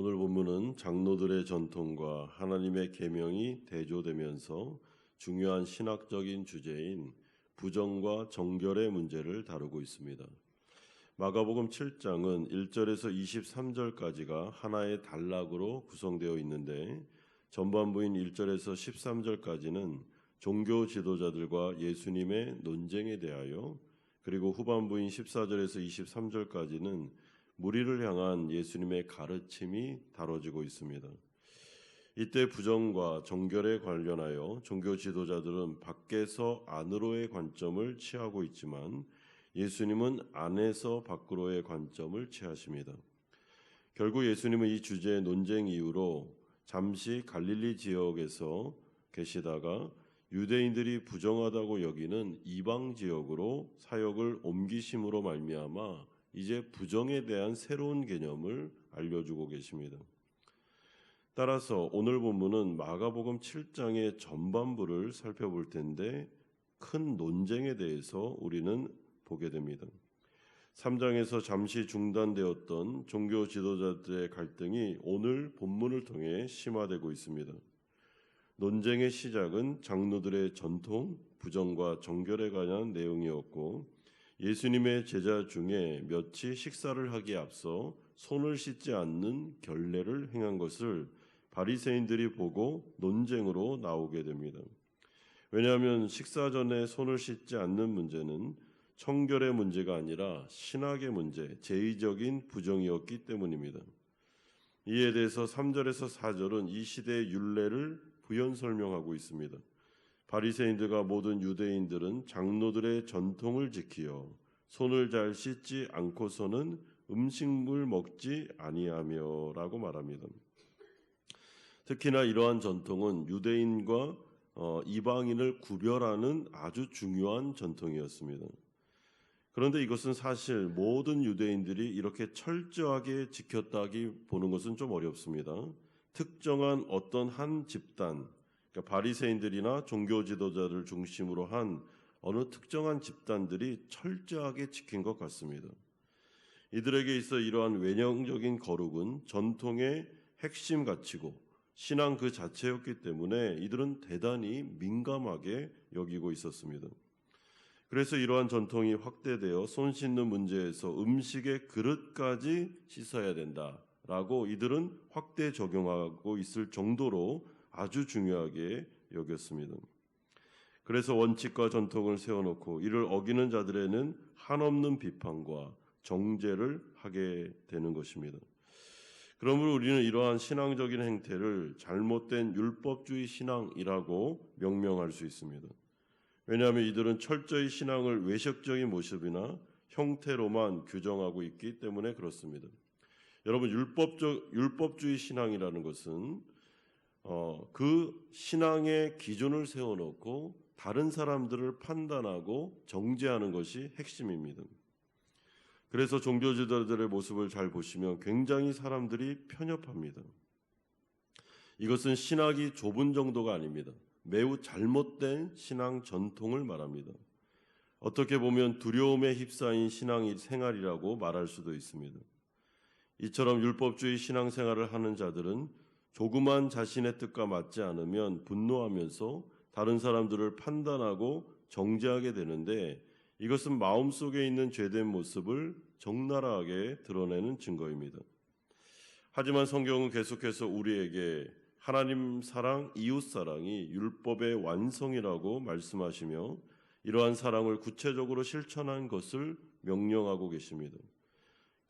오늘 본문은 장로들의 전통과 하나님의 계명이 대조되면서 중요한 신학적인 주제인 부정과 정결의 문제를 다루고 있습니다. 마가복음 7장은 1절에서 23절까지가 하나의 단락으로 구성되어 있는데 전반부인 1절에서 13절까지는 종교 지도자들과 예수님의 논쟁에 대하여 그리고 후반부인 14절에서 23절까지는 무리를 향한 예수님의 가르침이 다뤄지고 있습니다. 이때 부정과 정결에 관련하여 종교 지도자들은 밖에서 안으로의 관점을 취하고 있지만 예수님은 안에서 밖으로의 관점을 취하십니다. 결국 예수님은 이 주제의 논쟁 이후로 잠시 갈릴리 지역에서 계시다가 유대인들이 부정하다고 여기는 이방 지역으로 사역을 옮기심으로 말미암아 이제 부정에 대한 새로운 개념을 알려주고 계십니다. 따라서 오늘 본문은 마가복음 7장의 전반부를 살펴볼 텐데 큰 논쟁에 대해서 우리는 보게 됩니다. 3장에서 잠시 중단되었던 종교 지도자들의 갈등이 오늘 본문을 통해 심화되고 있습니다. 논쟁의 시작은 장로들의 전통, 부정과 정결에 관한 내용이었고 예수님의 제자 중에 몇이 식사를 하기에 앞서 손을 씻지 않는 결례를 행한 것을 바리새인들이 보고 논쟁으로 나오게 됩니다. 왜냐하면 식사 전에 손을 씻지 않는 문제는 청결의 문제가 아니라 신학의 문제, 제의적인 부정이었기 때문입니다. 이에 대해서 3절에서 4절은 이 시대의 율례를 부연 설명하고 있습니다. 바리새인들과 모든 유대인들은 장로들의 전통을 지키어 손을 잘 씻지 않고서는 음식물 먹지 아니하며라고 말합니다. 특히나 이러한 전통은 유대인과 어, 이방인을 구별하는 아주 중요한 전통이었습니다. 그런데 이것은 사실 모든 유대인들이 이렇게 철저하게 지켰다기 보는 것은 좀 어렵습니다. 특정한 어떤 한 집단, 그러니까 바리새인들이나 종교 지도자들 중심으로 한 어느 특정한 집단들이 철저하게 지킨 것 같습니다. 이들에게 있어 이러한 외형적인 거룩은 전통의 핵심 가치고 신앙 그 자체였기 때문에 이들은 대단히 민감하게 여기고 있었습니다. 그래서 이러한 전통이 확대되어 손 씻는 문제에서 음식의 그릇까지 씻어야 된다라고 이들은 확대 적용하고 있을 정도로 아주 중요하게 여겼습니다. 그래서 원칙과 전통을 세워놓고 이를 어기는 자들에는 한없는 비판과 정죄를 하게 되는 것입니다. 그러므로 우리는 이러한 신앙적인 행태를 잘못된 율법주의 신앙이라고 명명할 수 있습니다. 왜냐하면 이들은 철저히 신앙을 외식적인 모습이나 형태로만 규정하고 있기 때문에 그렇습니다. 여러분 율법적 율법주의 신앙이라는 것은 어, 그 신앙의 기준을 세워놓고 다른 사람들을 판단하고 정죄하는 것이 핵심입니다. 그래서 종교 지도자들의 모습을 잘 보시면 굉장히 사람들이 편협합니다. 이것은 신학이 좁은 정도가 아닙니다. 매우 잘못된 신앙 전통을 말합니다. 어떻게 보면 두려움에 휩싸인 신앙 생활이라고 말할 수도 있습니다. 이처럼 율법주의 신앙생활을 하는 자들은 조그만 자신의 뜻과 맞지 않으면 분노하면서 다른 사람들을 판단하고 정죄하게 되는데 이것은 마음속에 있는 죄된 모습을 적나라하게 드러내는 증거입니다. 하지만 성경은 계속해서 우리에게 하나님 사랑, 이웃 사랑이 율법의 완성이라고 말씀하시며 이러한 사랑을 구체적으로 실천한 것을 명령하고 계십니다.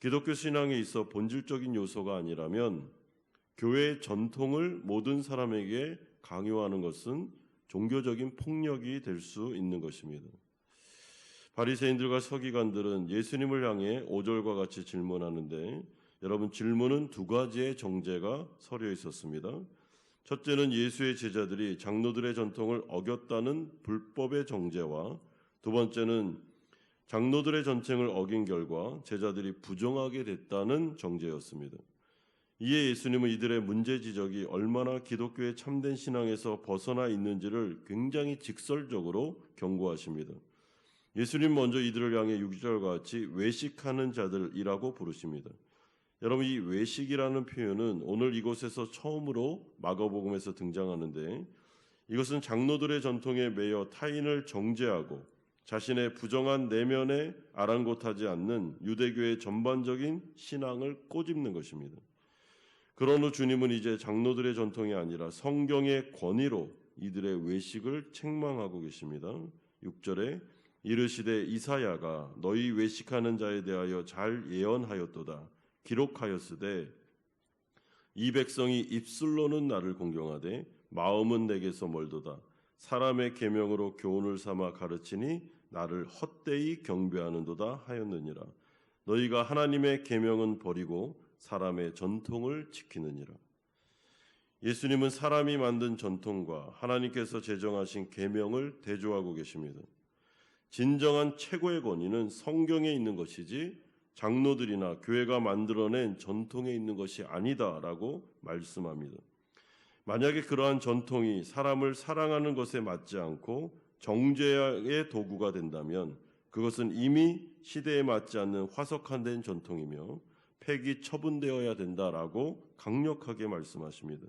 기독교 신앙에 있어 본질적인 요소가 아니라면 교회의 전통을 모든 사람에게 강요하는 것은 종교적인 폭력이 될 수 있는 것입니다. 바리새인들과 서기관들은 예수님을 향해 5절과 같이 질문하는데 여러분 질문은 두 가지의 정죄가 서려 있었습니다. 첫째는 예수의 제자들이 장로들의 전통을 어겼다는 불법의 정죄와 두 번째는 장로들의 전쟁을 어긴 결과 제자들이 부정하게 됐다는 정죄였습니다. 이에 예수님은 이들의 문제 지적이 얼마나 기독교의 참된 신앙에서 벗어나 있는지를 굉장히 직설적으로 경고하십니다. 예수님 먼저 이들을 향해 6절과 같이 외식하는 자들이라고 부르십니다. 여러분 이 외식이라는 표현은 오늘 이곳에서 처음으로 마가복음에서 등장하는데 이것은 장로들의 전통에 매여 타인을 정죄하고 자신의 부정한 내면에 아랑곳하지 않는 유대교의 전반적인 신앙을 꼬집는 것입니다. 그런 후 주님은 이제 장로들의 전통이 아니라 성경의 권위로 이들의 외식을 책망하고 계십니다. 6절에 이르시되 이사야가 너희 외식하는 자에 대하여 잘 예언하였도다. 기록하였으되 이 백성이 입술로는 나를 공경하되 마음은 내게서 멀도다. 사람의 계명으로 교훈을 삼아 가르치니 나를 헛되이 경배하는도다 하였느니라. 너희가 하나님의 계명은 버리고 사람의 전통을 지키느니라. 예수님은 사람이 만든 전통과 하나님께서 제정하신 계명을 대조하고 계십니다. 진정한 최고의 권위는 성경에 있는 것이지 장로들이나 교회가 만들어낸 전통에 있는 것이 아니다라고 말씀합니다. 만약에 그러한 전통이 사람을 사랑하는 것에 맞지 않고 정죄의 도구가 된다면 그것은 이미 시대에 맞지 않는 화석한 된 전통이며 폐기 처분되어야 된다라고 강력하게 말씀하십니다.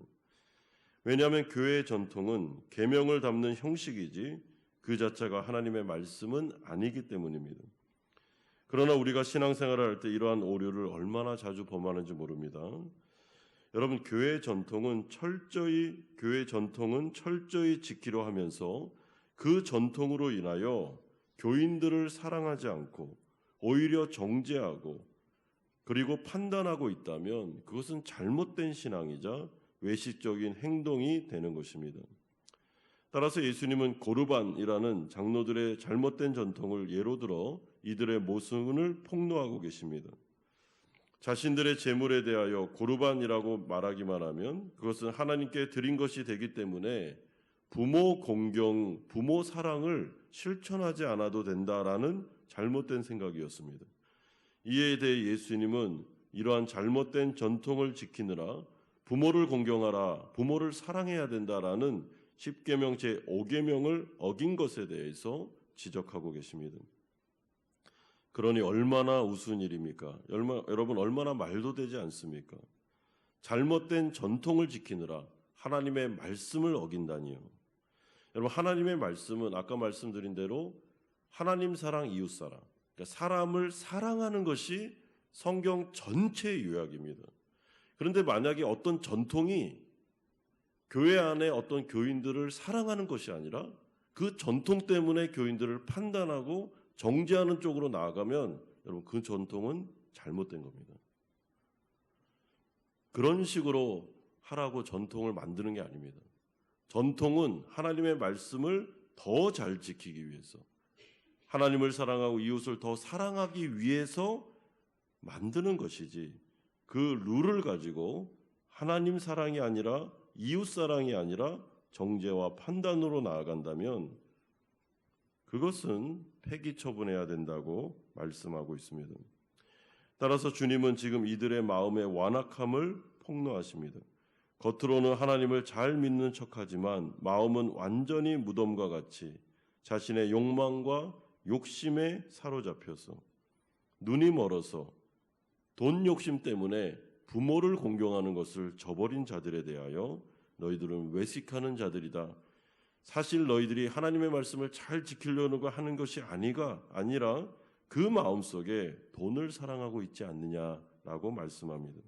왜냐하면 교회의 전통은 계명을 담는 형식이지 그 자체가 하나님의 말씀은 아니기 때문입니다. 그러나 우리가 신앙생활을 할 때 이러한 오류를 얼마나 자주 범하는지 모릅니다. 여러분 교회 전통은 철저히 교회 전통은 철저히 지키려 하면서 그 전통으로 인하여 교인들을 사랑하지 않고 오히려 정죄하고 그리고 판단하고 있다면 그것은 잘못된 신앙이자 외식적인 행동이 되는 것입니다. 따라서 예수님은 고르반이라는 장로들의 잘못된 전통을 예로 들어 이들의 모순을 폭로하고 계십니다. 자신들의 재물에 대하여 고르반이라고 말하기만 하면 그것은 하나님께 드린 것이 되기 때문에 부모 공경, 부모 사랑을 실천하지 않아도 된다라는 잘못된 생각이었습니다. 이에 대해 예수님은 이러한 잘못된 전통을 지키느라 부모를 공경하라, 부모를 사랑해야 된다라는 10계명 제 5계명을 어긴 것에 대해서 지적하고 계십니다. 그러니 얼마나 우스운 일입니까? 얼마, 여러분 얼마나 말도 되지 않습니까? 잘못된 전통을 지키느라 하나님의 말씀을 어긴다니요. 여러분 하나님의 말씀은 아까 말씀드린 대로 하나님 사랑, 이웃 사랑, 그러니까 사람을 사랑하는 것이 성경 전체의 요약입니다. 그런데 만약에 어떤 전통이 교회 안에 어떤 교인들을 사랑하는 것이 아니라 그 전통 때문에 교인들을 판단하고 정죄하는 쪽으로 나아가면 여러분 그 전통은 잘못된 겁니다. 그런 식으로 하라고 전통을 만드는 게 아닙니다. 전통은 하나님의 말씀을 더 잘 지키기 위해서 하나님을 사랑하고 이웃을 더 사랑하기 위해서 만드는 것이지 그 룰을 가지고 하나님 사랑이 아니라 이웃 사랑이 아니라 정죄와 판단으로 나아간다면 그것은 폐기 처분해야 된다고 말씀하고 있습니다. 따라서 주님은 지금 이들의 마음의 완악함을 폭로하십니다. 겉으로는 하나님을 잘 믿는 척하지만 마음은 완전히 무덤과 같이 자신의 욕망과 욕심에 사로잡혀서 눈이 멀어서 돈 욕심 때문에 부모를 공경하는 것을 저버린 자들에 대하여 너희들은 외식하는 자들이다. 사실 너희들이 하나님의 말씀을 잘 지키려고 하는 것이 아니가 아니라 그 마음 속에 돈을 사랑하고 있지 않느냐라고 말씀합니다.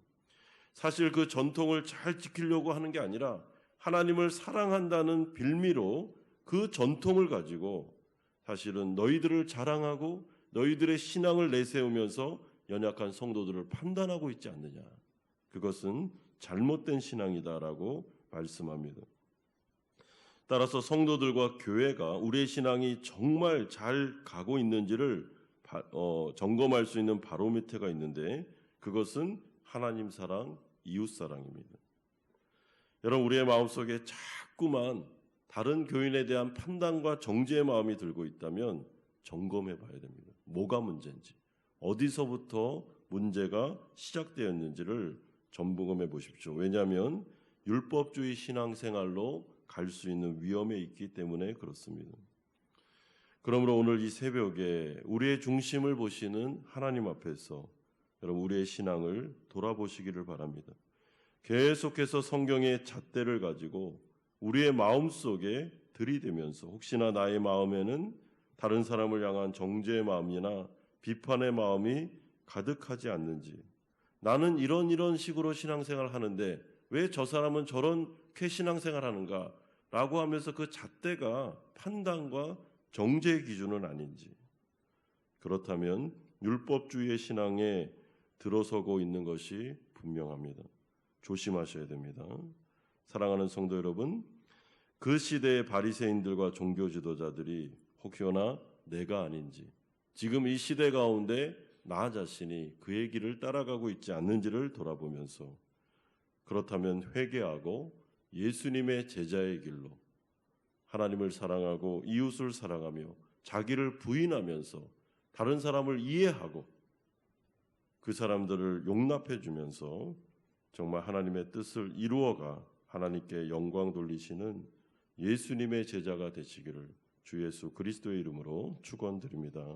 사실 그 전통을 잘 지키려고 하는 게 아니라 하나님을 사랑한다는 빌미로 그 전통을 가지고 사실은 너희들을 자랑하고 너희들의 신앙을 내세우면서 연약한 성도들을 판단하고 있지 않느냐. 그것은 잘못된 신앙이다라고 말씀합니다. 따라서 성도들과 교회가 우리의 신앙이 정말 잘 가고 있는지를 어, 점검할 수 있는 바로미터가 있는데 그것은 하나님 사랑, 이웃 사랑입니다. 여러분 우리의 마음속에 자꾸만 다른 교인에 대한 판단과 정죄의 마음이 들고 있다면 점검해 봐야 됩니다. 뭐가 문제인지, 어디서부터 문제가 시작되었는지를 점검해 보십시오. 왜냐하면 율법주의 신앙생활로 갈 수 있는 위험에 있기 때문에 그렇습니다. 그러므로 오늘 이 새벽에 우리의 중심을 보시는 하나님 앞에서 여러분 우리의 신앙을 돌아보시기를 바랍니다. 계속해서 성경의 잣대를 가지고 우리의 마음 속에 들이대면서 혹시나 나의 마음에는 다른 사람을 향한 정죄의 마음이나 비판의 마음이 가득하지 않는지 나는 이런 이런 식으로 신앙생활 하는데 왜 저 사람은 저렇게 신앙생활 하는가 라고 하면서 그 잣대가 판단과 정죄의 기준은 아닌지 그렇다면 율법주의의 신앙에 들어서고 있는 것이 분명합니다. 조심하셔야 됩니다. 사랑하는 성도 여러분, 그 시대의 바리새인들과 종교 지도자들이 혹여나 내가 아닌지 지금 이 시대 가운데 나 자신이 그의 길을 따라가고 있지 않는지를 돌아보면서 그렇다면 회개하고 예수님의 제자의 길로 하나님을 사랑하고 이웃을 사랑하며 자기를 부인하면서 다른 사람을 이해하고 그 사람들을 용납해 주면서 정말 하나님의 뜻을 이루어가 하나님께 영광 돌리시는 예수님의 제자가 되시기를 주 예수 그리스도의 이름으로 축원드립니다.